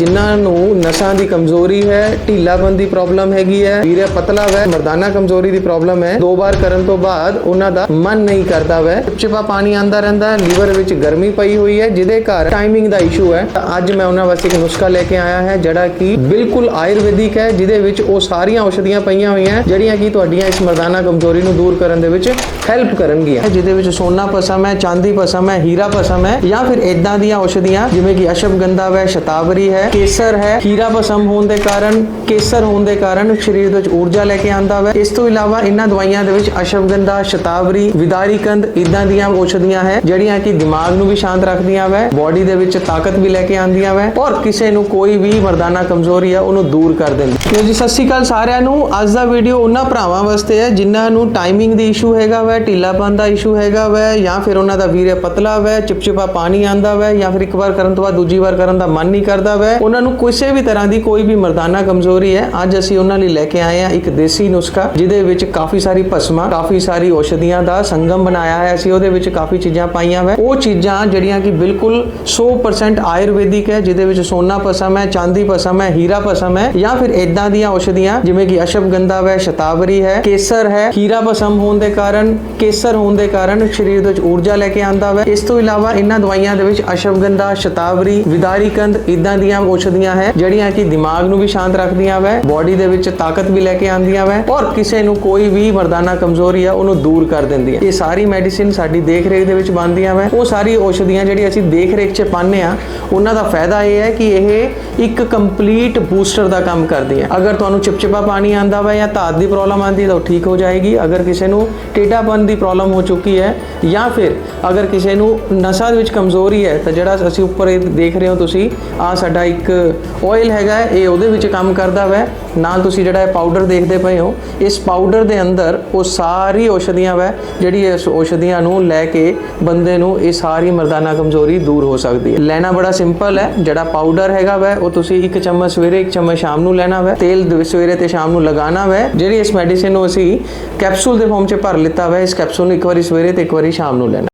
ਜਿਨ੍ਹਾਂ ਨੂੰ ਨਸਾਂ ਦੀ ਕਮਜ਼ੋਰੀ ਹੈ, ਢੀਲਾਪਨ ਦੀ ਪ੍ਰੋਬਲਮ ਹੈਗੀ ਹੈ। ਵੀਰੇ, ਪਤਲਾ ਵੈ, ਮਰਦਾਨਾ ਕਮਜ਼ੋਰੀ ਦੀ ਪ੍ਰੋਬਲਮ ਹੈ। ਦੋ ਵਾਰ ਕਰਨ ਤੋਂ ਬਾਅਦ ਉਹਨਾਂ ਦਾ ਮਨ ਨਹੀਂ ਕਰਦਾ ਵੈ। ਚਿਪਚਿਪਾ ਪਾਣੀ ਆਂਦਾ ਰਹਿੰਦਾ ਹੈ, ਲੀਵਰ ਵਿੱਚ ਗਰਮੀ ਪਈ ਹੋਈ ਹੈ, ਜਿਹਦੇ ਕਾਰਨ ਟਾਈਮਿੰਗ ਦਾ ਇਸ਼ੂ ਹੈ। ਅੱਜ ਮੈਂ ਉਹਨਾਂ ਵਾਸਤੇ ਇੱਕ ਨੁਸਖਾ ਲੈ ਕੇ ਆਇਆ ਹੈ, ਜਿਹੜਾ ਕਿ ਬਿਲਕੁਲ ਆਯੁਰਵੈਦਿਕ ਹੈ, ਜਿਹਦੇ ਵਿੱਚ ਉਹ ਸਾਰੀਆਂ ਔਸ਼ਧੀਆਂ ਪਈਆਂ ਹੋਈਆਂ, ਜਿਹੜੀਆਂ ਕਿ ਤੁਹਾਡੀਆਂ ਇਸ ਮਰਦਾਨਾ ਕਮਜ਼ੋਰੀ ਨੂੰ ਦੂਰ ਕਰਨ ਦੇ ਵਿੱਚ ਹੈਲਪ ਕਰਨਗੀਆਂ। ਜਿਹਦੇ ਵਿੱਚ ਸੋਨਾ ਪਸਮ ਹੈ, ਚਾਂਦੀ ਪਸਮ ਹੈ, ਹੀਰਾ ਪਸਮ ਹੈ ਜਾਂ ਫਿਰ ਇਦਾਂ ਦੀਆਂ ਔਸ਼ਧੀਆਂ, ਜਿਵੇਂ ਕਿ ਅਸ਼ਵਗੰਧਾ ਵੈ, ਸ਼ਤਾਵਰੀ ਹੈ ਕੇਸਰ ਹੈ। ਹੀਰਾ ਪਸਮ ਹੋਣ ਦੇ ਕਾਰਨ, ਕੇਸਰ ਹੋਣ ਦੇ ਕਾਰਨ ਸਰੀਰ ਵਿੱਚ ਊਰਜਾ ਲੈ ਕੇ ਆਂਦਾ ਹੈ ਇਸ ਤੋਂ ਇਲਾਵਾ ਇਹਨਾਂ ਦਵਾਈਆਂ ਦੇ ਵਿੱਚ ਅਸ਼ਵਗੰਧਾ, ਸ਼ਤਾਵਰੀ ਵਿਦਾਰੀ ਕੰਦ ਇਦਾਂ ਦੀਆਂ ਔਸ਼ਧੀਆਂ ਹੈ, ਜਿਹੜੀਆਂ ਕਿ ਦਿਮਾਗ ਨੂੰ ਵੀ ਸ਼ਾਂਤ ਰੱਖਦੀਆਂ ਵੈ ਬਾਡੀ ਦੇ ਵਿੱਚ ਤਾਕਤ ਵੀ ਲੈ ਕੇ ਆਂਦੀਆਂ ਵੈ ਔਰ ਕਿਸੇ ਨੂੰ ਕੋਈ ਵੀ ਮਰਦਾਨਾ ਕਮਜ਼ੋਰੀ ਹੈ ਉਹਨੂੰ ਦੂਰ ਕਰ ਦਿੰਦੀ। ਲੋ ਜੀ, ਸਤਿ ਸ਼੍ਰੀ ਅਕਾਲ ਸਾਰਿਆਂ ਨੂੰ। ਅੱਜ ਦਾ ਵੀਡੀਓ ਉਹਨਾਂ ਭਰਾਵਾਂ ਵਾਸਤੇ ਹੈ, ਜਿਨ੍ਹਾਂ ਨੂੰ ਟਾਈਮਿੰਗ ਦੀ ਇਸ਼ੂ ਹੈਗਾ ਵੈ, ਢਿੱਲਾਪਨ ਦਾ ਇਸ਼ੂ ਹੈਗਾ ਵੈ, ਜਾਂ ਫਿਰ ਉਹਨਾਂ ਦਾ ਵੀਰੇ ਪਤਲਾ ਵੈ, ਚਿਪਚਿਪਾ ਪਾਣੀ ਆਂਦਾ ਵੈ, ਜਾਂ ਫਿਰ ਇੱਕ ਵਾਰ ਕਰਨ ਤੋਂ ਬਾਅਦ ਦੂਜੀ ਵਾਰ ਕਰਨ ਦਾ ਮਨ ਨਹੀਂ ਕਰਦਾ ਵੈ। ਉਹਨਾਂ ਨੂੰ ਕਿਸੇ ਵੀ ਤਰ੍ਹਾਂ ਦੀ ਕੋਈ ਵੀ ਮਰਦਾਨਾ ਕਮਜ਼ੋਰੀ ਹੈ। ਅੱਜ ਅਸੀਂ ਉਹਨਾਂ ਲਈ ਲੈ ਕੇ ਆਏ ਹਾਂ ਇੱਕ ਦੇਸੀ ਨੁਸਖਾ, ਜਿਹਦੇ ਵਿੱਚ ਕਾਫੀ ਸਾਰੀ ਭਸਮਾਂ, ਕਾਫੀ ਸਾਰੀ ਔਸ਼ਧੀਆਂ ਦਾ ਸੰਗਮ ਬਣਾਇਆ ਹੈ। ਅਸੀਂ ਉਹਦੇ ਵਿੱਚ ਕਾਫੀ ਚੀਜ਼ਾਂ ਪਾਈਆਂ ਵੈ ਉਹ ਚੀਜ਼ਾਂ ਜਿਹੜੀਆਂ ਕਿ ਬਿਲਕੁਲ 100% ਆਯੁਰਵੈਦਿਕ ਹੈ, ਜਿਹਦੇ ਵਿੱਚ ਸੋਨਾ ਪਸਮ ਹੈ, ਚਾਂਦੀ ਪਸਮ ਹੈ, ਹੀਰਾ ਪਸਮ ਹੈ, ਜਾਂ ਫਿਰ ਇਦਾਂ ਦੀਆਂ ਔਸ਼ਧੀਆਂ, ਜਿਵੇਂ ਕਿ ਅਸ਼ਵਗੰਧਾ ਹੈ, ਸ਼ਤਾਵਰੀ ਹੈ, ਕੇਸਰ ਹੈ। ਹੀਰਾ ਪਸਮ ਹੋਣ ਦੇ ਕਾਰਨ, ਕੇਸਰ ਹੋਣ ਦੇ ਕਾਰਨ ਸਰੀਰ ਦੇ ਵਿੱਚ ਊਰਜਾ ਲੈ ਕੇ ਆਂਦਾ ਹੈ। ਇਸ ਤੋਂ ਇਲਾਵਾ ਇਹਨਾਂ ਦਵਾਈਆਂ ਦੇ ਵਿੱਚ ਅਸ਼ਵਗੰਧਾ ਸ਼ਤਾਵਰੀ, ਵਿਦਾਰੀ ਕੰਦ ਇਦਾਂ ਦੀਆਂ ਔਸ਼ਧੀਆਂ ਹੈ, ਜਿਹੜੀਆਂ ਕਿ ਦਿਮਾਗ ਨੂੰ ਵੀ ਸ਼ਾਂਤ ਰੱਖਦੀਆਂ ਵੈ ਬਾਡੀ ਦੇ ਵਿੱਚ ਤਾਕਤ ਵੀ ਲੈ ਕੇ ਆਉਂਦੀਆਂ ਵੈ, ਔਰ ਕਿਸੇ ਨੂੰ ਕੋਈ ਵੀ ਮਰਦਾਨਾ ਕਮਜ਼ੋਰੀ ਆ, ਉਹਨੂੰ ਦੂਰ ਕਰ ਦਿੰਦੀਆਂ। ਇਹ ਸਾਰੀ ਮੈਡੀਸਿਨ ਸਾਡੀ ਦੇਖ ਰੇਖ ਦੇ ਵਿੱਚ ਬਣਦੀਆਂ ਵੈ। ਉਹ ਸਾਰੀ ਔਸ਼ਧੀਆਂ ਜਿਹੜੀ ਅਸੀਂ ਦੇਖ ਰੇਖ 'ਚ ਪਾਉਂਦੇ ਆ ਉਹਨਾਂ ਦਾ ਫਾਇਦਾ ਇਹ ਹੈ ਕਿ ਇਹ ਇੱਕ ਕੰਪਲੀਟ ਬੂਸਟਰ ਦਾ ਕੰਮ ਕਰਦੀ ਹੈ ਅਗਰ ਤੁਹਾਨੂੰ ਚਿਪਚਿਪਾ ਪਾਣੀ ਆਂਦਾ ਵਾ ਜਾਂ ਧਾਤ ਦੀ ਪ੍ਰੋਬਲਮ ਆਂਦੀ ਹੈ ਤਾਂ ਉਹ ਠੀਕ ਹੋ ਜਾਏਗੀ। ਅਗਰ ਕਿਸੇ ਨੂੰ ਟੇਢਾਪਨ ਦੀ ਪ੍ਰੋਬਲਮ ਹੋ ਚੁੱਕੀ ਹੈ ਜਾਂ ਫਿਰ ਅਗਰ ਕਿਸੇ ਨੂੰ ਨਸਾਂ ਦੇ ਵਿੱਚ ਕਮਜ਼ੋਰੀ ਹੈ, ਤਾਂ ਜਿਹੜਾ ਅਸੀਂ ਉੱਪਰ ਇਹ ਦੇਖ ਰਹੇ ਹੋ ਤੁਸੀਂ ਆ ਸਾਡਾ ਇੱਕ ਆਇਲ ਹੈਗਾ ਇਹ ਉਹਦੇ ਵਿੱਚ ਕੰਮ ਕਰਦਾ ਵੈ। ਨਾਲ ਤੁਸੀਂ ਜਿਹੜਾ ਇਹ ਪਾਊਡਰ ਦੇਖਦੇ ਪਏ ਹੋ, ਇਸ ਪਾਊਡਰ ਦੇ ਅੰਦਰ ਉਹ ਸਾਰੀ ਔਸ਼ਧੀਆਂ ਵੈ, ਜਿਹੜੀ ਇਸ ਔਸ਼ਧੀਆਂ ਨੂੰ ਲੈ ਕੇ ਬੰਦੇ ਨੂੰ ਇਹ ਸਾਰੀ ਮਰਦਾਨਾ ਕਮਜ਼ੋਰੀ ਦੂਰ ਹੋ ਸਕਦੀ ਹੈ। ਲੈਣਾ ਬੜਾ ਸਿੰਪਲ ਹੈ, ਜਿਹੜਾ ਪਾਊਡਰ ਹੈਗਾ ਵੈ, ਉਹ ਤੁਸੀਂ ਇੱਕ ਚਮਚ ਸਵੇਰੇ, ਇੱਕ ਚਮਚ ਸ਼ਾਮ ਨੂੰ ਲੈਣਾ ਵੈ। ਤੇਲ ਸਵੇਰੇ ਤੇ ਸ਼ਾਮ ਨੂੰ ਲਗਾਉਣਾ ਵੈ। ਜਿਹੜੀ ਇਸ ਮੈਡੀਸਿਨ ਨੂੰ ਅਸੀਂ ਕੈਪਸੂਲ ਦੇ ਫਾਰਮ 'ਚ ਭਰ ਲਿੱਤਾ ਵੈ, ਇਸ ਕੈਪਸੂਲ ਨੂੰ ਇੱਕ ਵਾਰੀ ਸਵੇਰੇ ਤੇ ਇੱਕ ਵਾਰੀ ਸ਼ਾਮ ਨੂੰ ਲੈਣਾ।